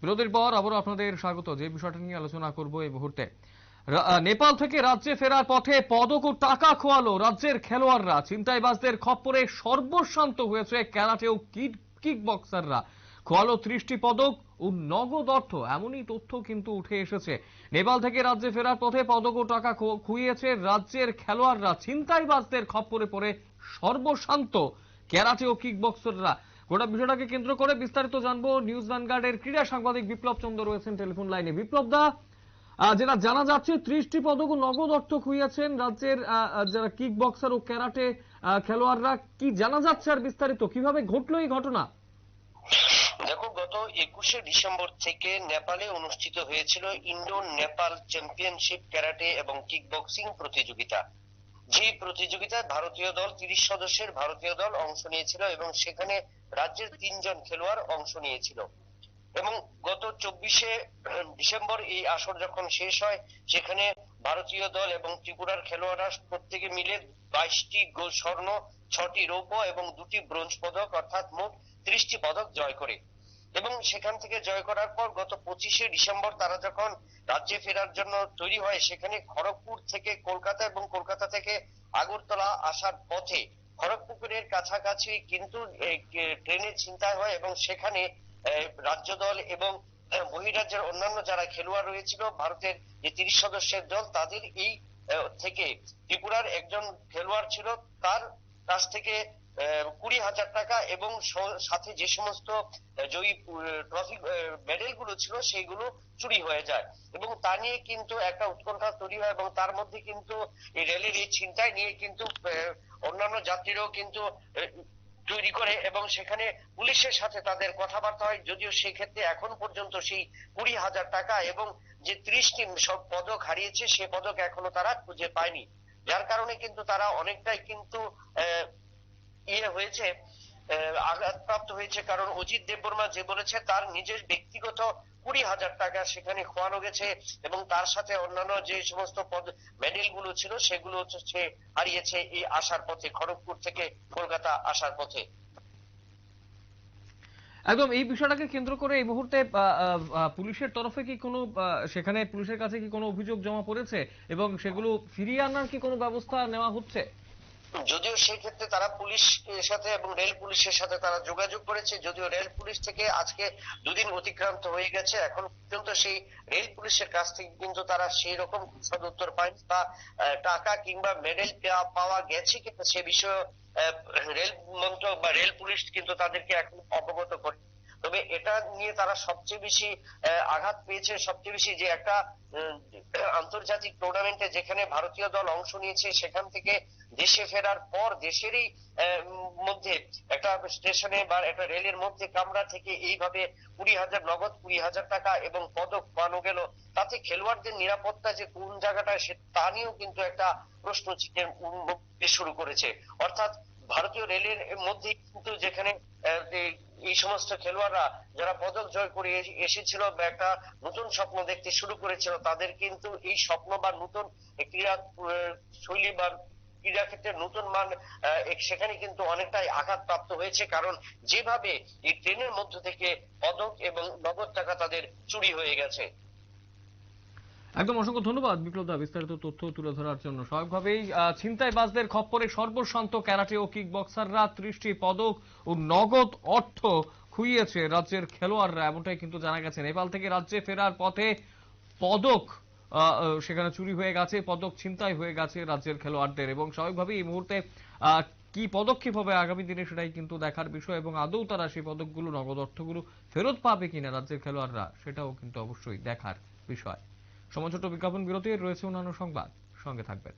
বিরতির পর আবারও আপনাদের স্বাগত। যে বিষয়টা নিয়ে আলোচনা করব এই মুহূর্তে। নেপাল থেকে রাজ্যে ফেরার পথে পদক ও টাকা খোয়ালো রাজ্যের খেলোয়াড়রা। ছিনতাইবাজদের খপ্পরে সর্বশান্ত হয়েছে ক্যারাটে ও কিক কিক বক্সাররা খোয়ালো ত্রিশটি পদক ও নগদ অর্থ, এমনই তথ্য কিন্তু উঠে এসেছে। নেপাল থেকে রাজ্যে ফেরার পথে পদক ও টাকা খুইয়েছে রাজ্যের খেলোয়াড়রা। ছিনতাইবাজদের খপ্পরে পড়ে সর্বশান্ত ক্যারাটে ও কিক বক্সাররা গোটা বিষয়টাকে কেন্দ্র করে বিস্তারিত জানব নিউজ ভ্যানগার্ডের ক্রীড়া সাংবাদিক বিপ্লব চন্দ্র রয়েছেন টেলিফোন লাইনে। বিপ্লব দা যেটা জানা যাচ্ছে, ত্রিশটি পদক নগদ অর্থ খুইয়েছেন রাজ্যের যারা কিক বক্সার ও ক্যারাটে খেলোয়াড়রা। কি জানা যাচ্ছে আর বিস্তারিত? কীভাবে ঘটলো এই ঘটনা? দেখো, গত একুশে ডিসেম্বর থেকে নেপালে অনুষ্ঠিত হয়েছিল ইন্ডো নেপাল চ্যাম্পিয়নশিপ ক্যারাটে এবং কিক বক্সিং প্রতিযোগিতা। যে প্রতিযোগিতায় ভারতীয় দল তিরিশ সদস্যের ভারতীয় দল অংশ নিয়েছিল এবং সেখানে রাজ্যের তিনজন খেলোয়াড় অংশ নিয়েছিল। এবং গত চব্বিশে ডিসেম্বর এই আসর যখন শেষ হয়, সেখানে ভারতীয় দল এবং ত্রিপুরার খেলোয়াড়রা প্রত্যেকে মিলে বাইশটি স্বর্ণ, ছটি রৌপ্য এবং দুটি ব্রোঞ্জ পদক, অর্থাৎ মোট ত্রিশটি পদক জয় করে। এবং সেখান থেকে জয় করার পর গত পঁচিশে ডিসেম্বর তারা যখন রাজ্যে ফেরার জন্য তৈরি হয়, সেখানে খড়গপুর থেকে কলকাতা এবং কলকাতা থেকে আগরতলা আসার পথে খড়গপুকুরের কাছাকাছি কিন্তু এই, এ, ট্রেনে ছিনতাই হয় এবং সেখানে রাজ্য দল এবং বহিরাজ্যের অন্যান্য যারা খেলোয়াড় রয়েছিল ভারতের যে তিরিশ সদস্যের দল তাদের এই থেকে ত্রিপুরার একজন খেলোয়াড় ছিল তার কাছ থেকে কুড়ি হাজার টাকা এবং সাথে যে সমস্ত জয়ী ট্রফি মেডেলগুলো ছিল সেইগুলো চুরি হয়ে যায়। এবং তা নিয়ে কিন্তু একটা উৎকণ্ঠা তৈরি হয় এবং তার মধ্যে কিন্তু এই রেলের এই ছিনতাই নিয়ে কিন্তু অন্যান্য যাত্রীরাও কিন্তু তৈরি করে এবং সেখানে পুলিশের সাথে তাদের কথাবার্তা হয়। যদিও সেই ক্ষেত্রে এখন পর্যন্ত সেই কুড়ি হাজার টাকা এবং যে ত্রিশটি সব পদক হারিয়েছে, সে পদক এখনও তারা খুঁজে পায়নি। যার কারণে কিন্তু তারা অনেকটাই কিন্তু ইয়ে হয়েছে। আঘাতপ্রাপ্ত হয়েছে কারণ অজিত দেববর্মা যে বলেছে, তার নিজের ব্যক্তিগত কুড়ি হাজার টাকা সেখানে খোয়ানো গেছে এবং তার সাথে অন্যান্য যে সমস্ত পদ মেডেলগুলো ছিল, সেগুলো হচ্ছে হারিয়েছে এই আসার পথে, খড়গপুর থেকে কলকাতা আসার পথে। একদম, এই বিষয়টাকে কেন্দ্র করে এই মুহূর্তে পুলিশের তরফে কি কোনো সেখানে পুলিশের কাছে কি কোনো অভিযোগ জমা পড়েছে এবং সেগুলো ফিরিয়ে আনার কি কোনো ব্যবস্থা নেওয়া হচ্ছে? যদিও সেই ক্ষেত্রে তারা পুলিশের সাথে এবং রেল পুলিশের সাথে তারা যোগাযোগ করেছে, যদিও রেল পুলিশ থেকে আজকে দুদিন অতিক্রান্ত হয়ে গেছে। এখন পর্যন্ত সেই রেল পুলিশের কাছ থেকে কিন্তু তারা সেই রকম সদুত্তর পায়নি বা টাকা কিংবা মেডেল পাওয়া গেছে কিন্তু সে বিষয়ে রেল মন্ত্রক বা রেল পুলিশ কিন্তু তাদেরকে এখন অবগত করে তবে এটা নিয়ে তারা সবচেয়ে বেশি আঘাত পেয়েছে, সবচেয়ে বেশি যে একটা আন্তর্জাতিক টুর্নামেন্টে যেখানে ভারতীয় দল অংশ নিয়েছে, সেখান থেকে দেশে ফেরার পর দেশেরই মধ্যে একটা স্টেশনে বা একটা রেলের মধ্যে কামরা থেকে এইভাবে কুড়ি হাজার, নগদ কুড়ি হাজার টাকা এবং পদক পানো গেল। তাতে খেলোয়াড়দের নিরাপত্তা যে কোন জায়গাটায় সে তা নিয়েও কিন্তু একটা প্রশ্ন চিহ্নের শুরু করেছে। অর্থাৎ ভারতীয় রেলের মধ্যে কিন্তু যেখানে এই সমস্ত খেলোয়াড়রা যারা পদক জয় করে এসেছিল বা একটা নতুন স্বপ্ন দেখতে শুরু করেছিল, তাদের কিন্তু এই স্বপ্ন বা নতুন ক্রীড়া শৈলী বা ক্রীড়া ক্ষেত্রে নতুন মান সেখানে কিন্তু অনেকটাই আঘাতপ্রাপ্ত হয়েছে কারণ যেভাবে এই ট্রেনের মধ্য থেকে পদক এবং নগদ টাকা তাদের চুরি হয়ে গেছে। একদম অসংখ্য ধন্যবাদ বিপ্লব দা। বিস্তারিত তথ্য তুলে ধরার জন্য স্বাভাবিকভাবেই আহ, ছিনতাইবাজদের খপ্পরে সর্বশান্ত ক্যারাটে ও কিক বক্সাররা ত্রিশটি পদক ও নগদ অর্থ খুইয়েছে রাজ্যের খেলোয়াড়রা এমনটাই কিন্তু জানা গেছে। নেপাল থেকে রাজ্যে ফেরার পথে পদক সেখানে চুরি হয়ে গেছে, পদক ছিনতাই হয়ে গেছে রাজ্যের খেলোয়াড়দের এবং স্বাভাবিকভাবেই এই মুহূর্তে কি পদক্ষেপ হবে আগামী দিনে সেটাই কিন্তু দেখার বিষয় এবং আদৌ তারা সেই পদকগুলো, নগদ অর্থগুলো ফেরত পাবে কিনা রাজ্যের খেলোয়াড়রা, সেটাও কিন্তু অবশ্যই দেখার বিষয়। সময় ছোট বিজ্ঞাপন বিরতি রয়েছে অন্যান্য সংবাদ। সঙ্গে থাকবেন।